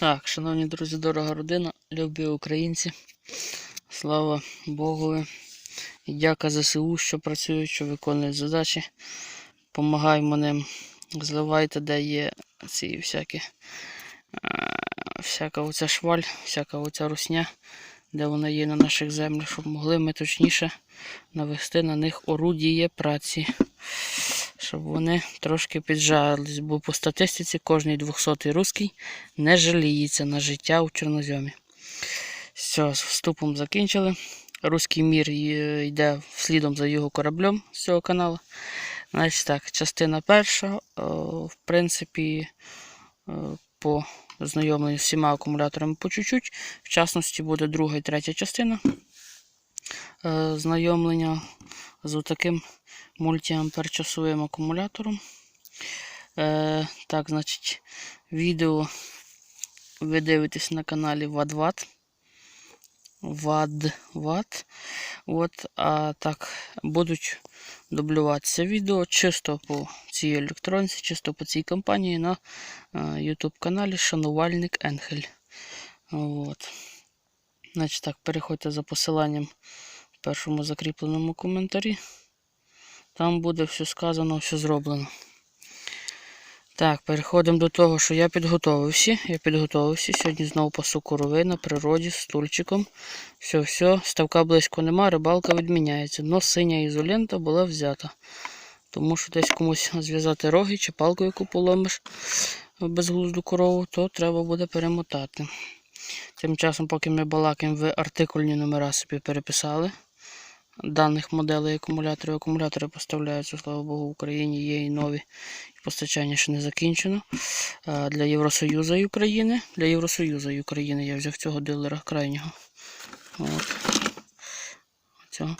Так, шановні друзі, дорога родина, любі українці. Слава Богу. І дяка ЗСУ, що працюють, що виконують задачі. Помагаємо ним. Зливайте, де є ці всякі. е, Всяка оця шваль, всяка оця русня, де вона є на наших землях, щоб могли ми точніше навести на них орудіє праці. Щоб вони трошки піджарились, бо по статистиці кожний 200-й русський не жаліється на життя у чорноземі. Все, з вступом закінчили. Руський мір йде слідом за його кораблем з цього каналу. Значить так, частина перша, в принципі, е, по знайомленню з всіма акумуляторами по чуть-чуть. В частності буде друга і третя частина е, знайомлення з таким мультиамперчасовим акумулятором. Е, так, значить, відео ви дивитесь на каналі VadWatt. VadWatt. От, а так, будуть дублюватися відео чисто по цій електроніці, чисто по цій компанії на е, YouTube каналі Шанувальник Енхель. От. Значить так, переходьте за посиланням першому закріпленому коментарі. Там буде все сказано, все зроблено. Так, переходимо до того, що я підготовився. Я підготовився. Сьогодні знову пасу корови на природі з стульчиком. Все, все, ставка близько нема, рибалка відміняється. Но синя ізолента була взята. Тому що десь комусь зв'язати роги чи палку, яку поломиш безглузду корову, то треба буде перемотати. Тим часом, поки ми балакаємо, ви артикульні номера собі переписали даних моделей акумуляторів. Акумулятори поставляються, слава Богу, в Україні є і нові. Постачання ще не закінчено. Для Євросоюзу і України. Для Євросоюзу і України я взяв цього дилера крайнього. От. Цього.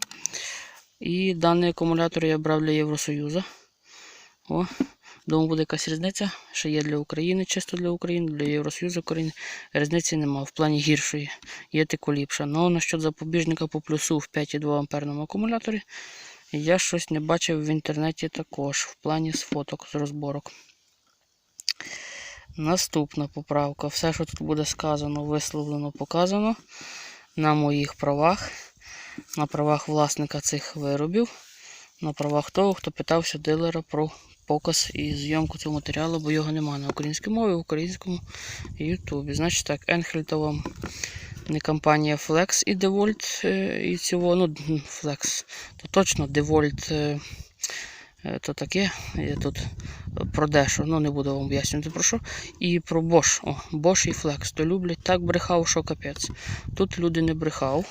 І даний акумулятор я брав для Євросоюзу. О, думаю, буде якась різниця. Ще є для України, чисто для України, для Євросоюзу України. Різниці нема. В плані гіршої. Є тільки ліпша. Ну, насчет запобіжника по плюсу в 5,2 амперному акумуляторі. Я щось не бачив в інтернеті також. В плані з фоток, з розборок. Наступна поправка. Все, що тут буде сказано, висловлено, показано на моїх правах, на правах власника цих виробів, на правах того, хто питався дилера про показ і зйомку цього матеріалу, бо його немає на українській мові, в українському Ютубі. Значить так, Енхель вам не компанія Flex і DeWalt е, і цього, ну, Flex, то точно DeWalt е, е, то таке. Я тут про дещо, ну не буду вам об'яснювати про що. І про Bosch. О, Bosch і Flex. То люблять так брехав, що капець. Тут люди не брехав.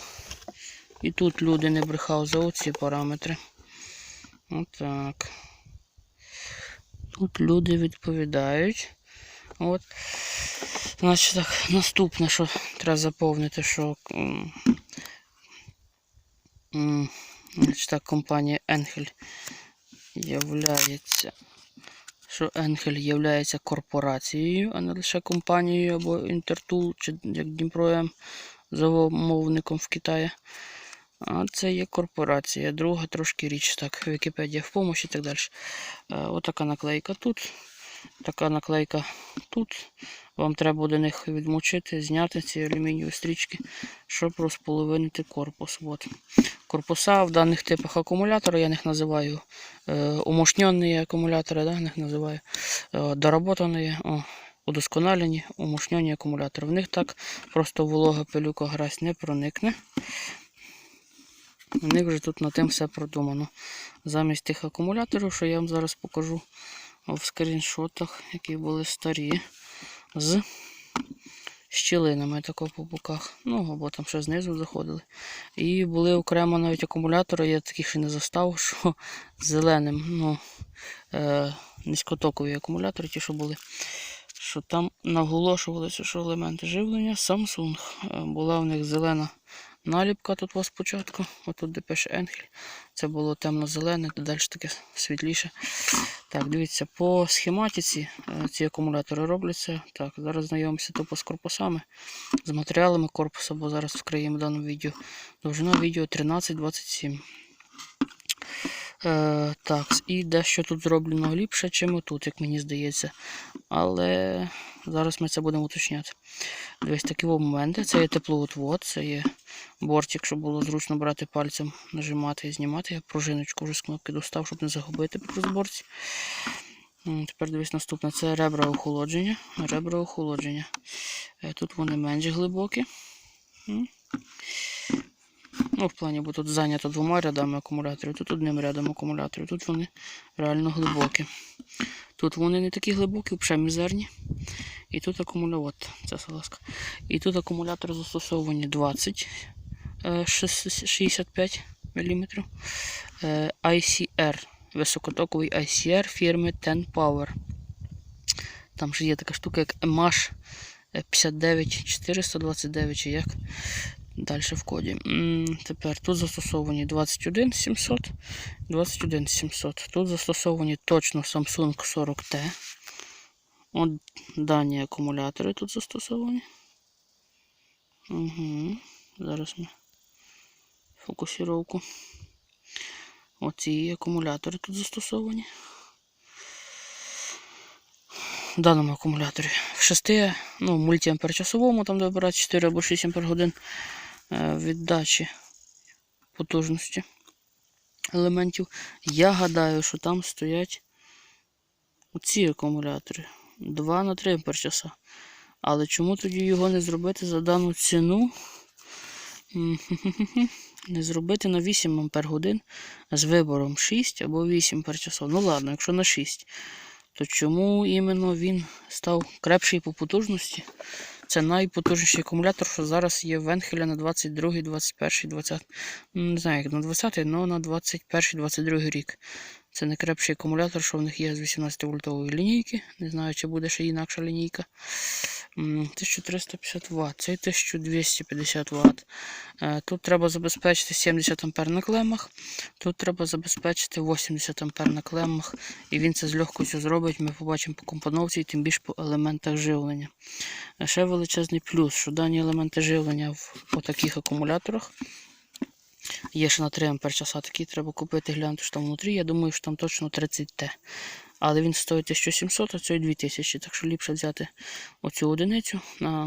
І тут люди не брехав за оці параметри. Отак. Тут люди відповідають. От. Значить так, наступне, що треба заповнити, що значить так, компанія Енхель являється, що Енхель являється корпорацією, а не лише компанією або Інтертул, чи як Дніпром замовником в Китаї. А це є корпорація. Друга трошки річ, так, Вікіпедія в помощі і так далі. Е, Отака наклейка тут. Така наклейка тут. Вам треба буде них відмочити, зняти ці алюмінієві стрічки, щоб розполовинити корпус. От. Корпуса в даних типах акумулятора, я їх називаю е, умощнені акумулятори, да, їх називаю е, доработані, удосконалені, умощнені акумулятори. В них так просто волога, пилюка, грязь не проникне. У них вже тут на тим все продумано. Замість тих акумуляторів, що я вам зараз покажу в скріншотах, які були старі, з щілинами тако по боках. Ну, або там ще знизу заходили. І були окремо навіть акумулятори, я таких ще не застав, що зеленим, ну, е, низькотокові акумулятори, ті, що були. Що там наголошувалося, що елементи живлення Samsung. Е, Була в них зелена наліпка тут у вас спочатку. Отут де пише Енхель. Це було темно-зелене, то далі таке світліше. Так, дивіться, по схематиці е, ці акумулятори робляться. Так, зараз знайомимося тупо з корпусами, з матеріалами корпусу, бо зараз вкриємо в даному відео. Довжина відео 1327. Е, так, і дещо тут зроблено ліпше, чим отут, як мені здається. Але зараз ми це будемо уточняти. Дивись, такі моменти. Це є теплоотвод, це є бортик, щоб було зручно брати пальцем, нажимати і знімати. Я пружиночку вже з кнопки достав, щоб не загубити при розборці. Тепер дивись наступне. Це ребра охолодження. Ребра охолодження. Е, Тут вони менш глибокі. Ну, в плані, бо тут зайнято двома рядами акумуляторів, тут одним рядом акумуляторів. Тут вони реально глибокі. Тут вони не такі глибокі, взагалі мізерні. І тут акумулятор, ця салазка. І тут акумулятори застосовані 20 е, шес- 65 мм. ICR, високотоковий ICR фірми Ten Power. Там же є така штука, як EMASH 59429 чи як. Далі в коді. Тепер тут застосовані 21700, 21700. Тут застосовані точно Samsung 40T. От дані акумулятори тут застосовані. Угу. Зараз ми фокусировку. Оці акумулятори тут застосовані. Даному акумуляторі. В 6, ну, мультиамперчасовому, там де вибирати 4 або 6 ампер годин е, віддачі потужності елементів. Я гадаю, що там стоять оці акумулятори. 2 на 3 амперчаса. Але чому тоді його не зробити за дану ціну? Не зробити на 8 ампер годин з вибором 6 або 8 ампер часов. Ну ладно, якщо на 6, то чому іменно він став крепший по потужності? Це найпотужніший акумулятор, що зараз є в Венхеля на 22, 21, 20. Ну, Не знаю, як на 20, але на 21, 22 рік. Це найкращий акумулятор, що в них є з 18 вольтової лінійки. Не знаю, чи буде ще інакша лінійка. 1350 Вт, цей 1250 Вт. Е, Тут треба забезпечити 70 ампер на клемах. Тут треба забезпечити 80 ампер на клемах. І він це з легкостю зробить. Ми побачимо по компоновці, і тим більше по елементах живлення. Е, Ще величезний плюс, що дані елементи живлення в таких акумуляторах. Є ще на 3 ампер часа такі треба купити, глянути, що там внутрі. Я думаю, що там точно 30Т. Але він стоїть 1700, а цей 2000. Так що ліпше взяти оцю одиницю на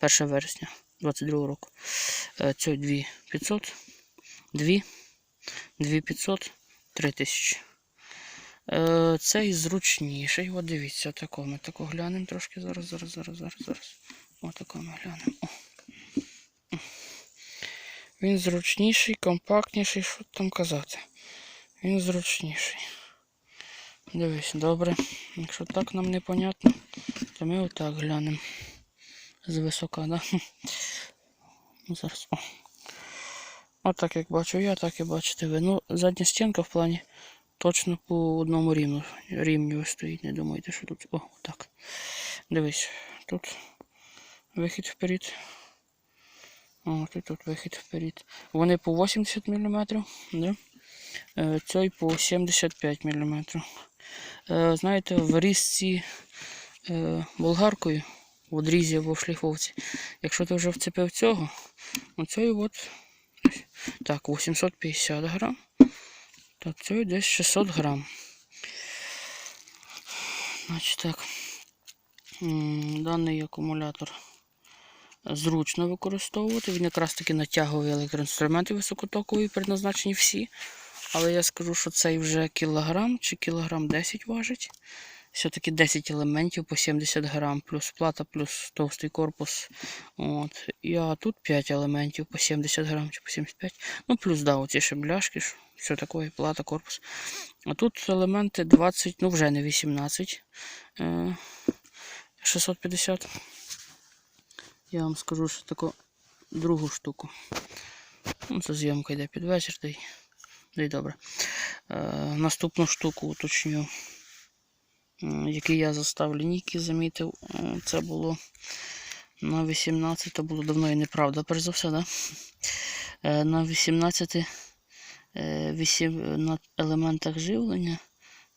1 вересня 22 року. Цей 2500, 2, 2500, 3000. Е, Цей зручніший. От дивіться, тако. Ми тако глянемо трошки. Зараз, зараз, зараз, зараз, зараз. Отако ми глянемо. Він зручніший, компактніший, що там казати. Він зручніший. Дивись, добре. Якщо так нам не понятно, то ми отак глянемо. З висока, да? Ну, Зараз. Отак як бачу я, так і бачите ви. Ну, задня стінка в плані точно по одному рівню. Рівню стоїть, не думайте, що тут. О, так. Дивись, тут вихід вперед. О, тут, тут вихід вперед. Вони по 80 мм, да? Е, цей по 75 мм. Е, знаєте, в різці е, болгаркою, в одрізі або в шліфовці, якщо ти вже вцепив цього, оцей от, так, 850 грам, то цей десь 600 грам. Значить так, даний акумулятор зручно використовувати. Він якраз таки натягує електроінструменти високотокові, предназначені всі. Але я скажу, що цей вже кілограм чи кілограм 10 важить. Все-таки 10 елементів по 70 грам, плюс плата, плюс товстий корпус. От. І а тут 5 елементів по 70 грам чи по 75. Ну, плюс да, оці ще бляшки, все таке, плата, корпус. А тут елементи 20, ну вже не 18. Е, 650. Я вам скажу, що таку другу штуку. Ну, це зйомка йде під вечір, та й, та й добре. Е, наступну штуку уточню, який я застав лінійки, замітив. Е, це було на 18, то було давно і неправда, перш за все, да? Е, на 18 е, вісім, на елементах живлення,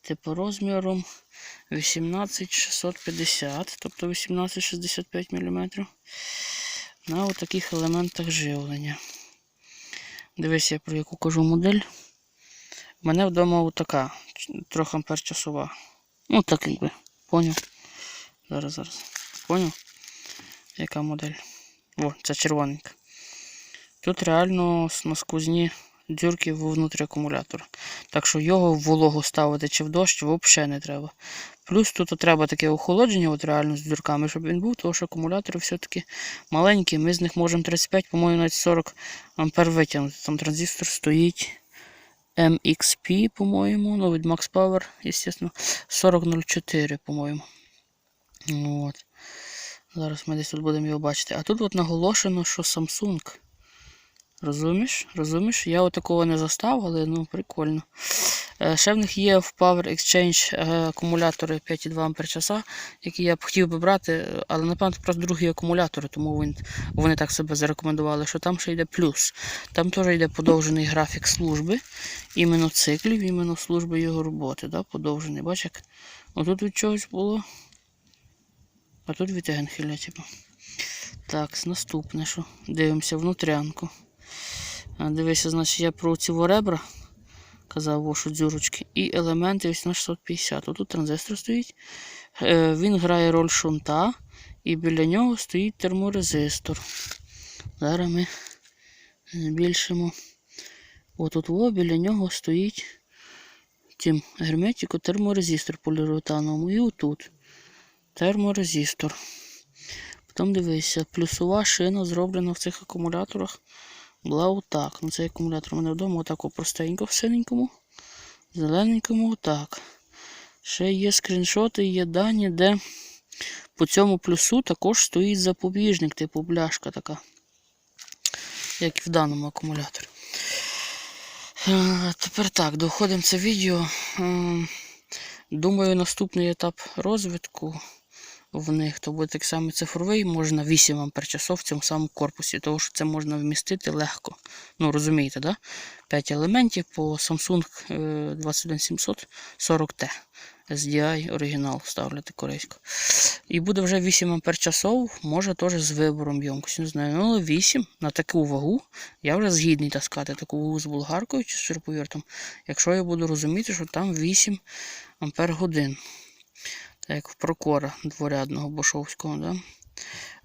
типу розміром 18650, тобто 1865 мм. На отаких елементах живлення. Дивись, я про яку кажу модель. У мене вдома така, трохи ампер часова. Ну, так якби. Поняв? Зараз, зараз. Поняв? Яка модель? О, це червоненька. Тут реально на сквозні дюрки внутрі акумулятора. Так що його в вологу ставити чи в дощ взагалі не треба. Плюс тут треба таке охолодження, от реально з дюрками, щоб він був, тому що акумулятори все-таки маленькі. Ми з них можемо 35, по-моєму, навіть 40 ампер витягнути. Там транзистор стоїть MXP, по-моєму, ну від Max Power, звісно, 4004, по-моєму. Ну. Зараз ми десь тут будемо його бачити. А тут от наголошено, що Samsung. Розумієш? Розумієш? Я от такого не застав, але ну прикольно. Е, Ще в них є в Power Exchange е, акумулятори 5,2 Ах, які я б хотів би брати, але напевно просто другі акумулятори, тому він, вони так себе зарекомендували, що там ще йде плюс. Там теж йде подовжений графік служби, іменно циклів, іменно служби його роботи. Да? Подовжений. Бач, як отут від чогось було. А тут від Генхеля, типу. Так, наступне, що дивимося внутрянку. Дивися, значить, я про ці ребра казав, о, дзюрочки. І елементи 18650. Отут транзистор стоїть. Е, він грає роль шунта, і біля нього стоїть терморезистор. Зараз ми збільшимо. Отут во, біля нього стоїть тим герметику терморезистор поліуретановому. І отут терморезистор. Потім дивися, плюсова шина зроблена в цих акумуляторах. Була отак. Ну, цей акумулятор у мене вдома отак простенько в синенькому, зелененькому отак. Ще є скріншоти, є дані, де по цьому плюсу також стоїть запобіжник, типу бляшка така. Як і в даному акумуляторі. Е, Тепер так, доходимо це відео. Е, Думаю, наступний етап розвитку в них то буде так само цифровий, можна 8 ампер в цьому самому корпусі, тому що це можна вмістити легко. Ну, розумієте, да? 5 елементів по Samsung е, 21700 40T. SDI оригінал ставляти корейську. І буде вже 8 ампер може теж з вибором ємкості. Не знаю. Ну, але 8 на таку вагу я вже згідний таскати таку вагу з болгаркою чи з шуруповертом, якщо я буду розуміти, що там 8 ампер годин. Як в Прокора дворядного Бошовського. Да?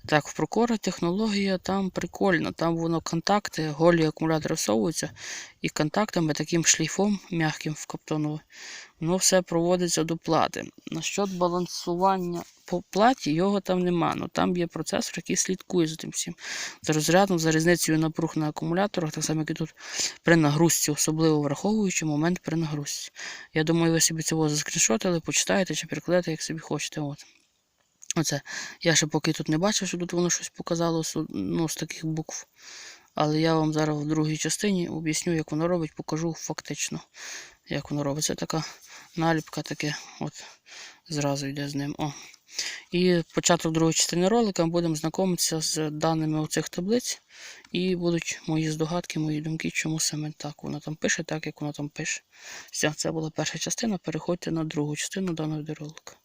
Так, в Прокора технологія там прикольна. Там воно контакти, голі акумулятори всовуються, і контактами таким шліфом м'яким в каптонове, воно все проводиться до плати. Насчет балансування по платі його там нема. Ну там є процесор, який слідкує за тим всім. За розрядом, за різницею напруг на акумуляторах, так само, як і тут при нагрузці, особливо враховуючи момент при нагрузці. Я думаю, ви собі цього заскріншотили, почитаєте чи перекладете, як собі хочете. От. Оце. Я ще поки тут не бачив, що тут воно щось показало ну, з таких букв. Але я вам зараз в другій частині об'ясню, як воно робить, покажу фактично, як воно робить. Це така наліпка таке, от зразу йде з ним. О. І початок другої частини ролика будемо знайомитися з даними оцих таблиць. І будуть мої здогадки, мої думки, чому саме так вона там пише, так як вона там пише. Все, це була перша частина. Переходьте на другу частину даного відеоролика.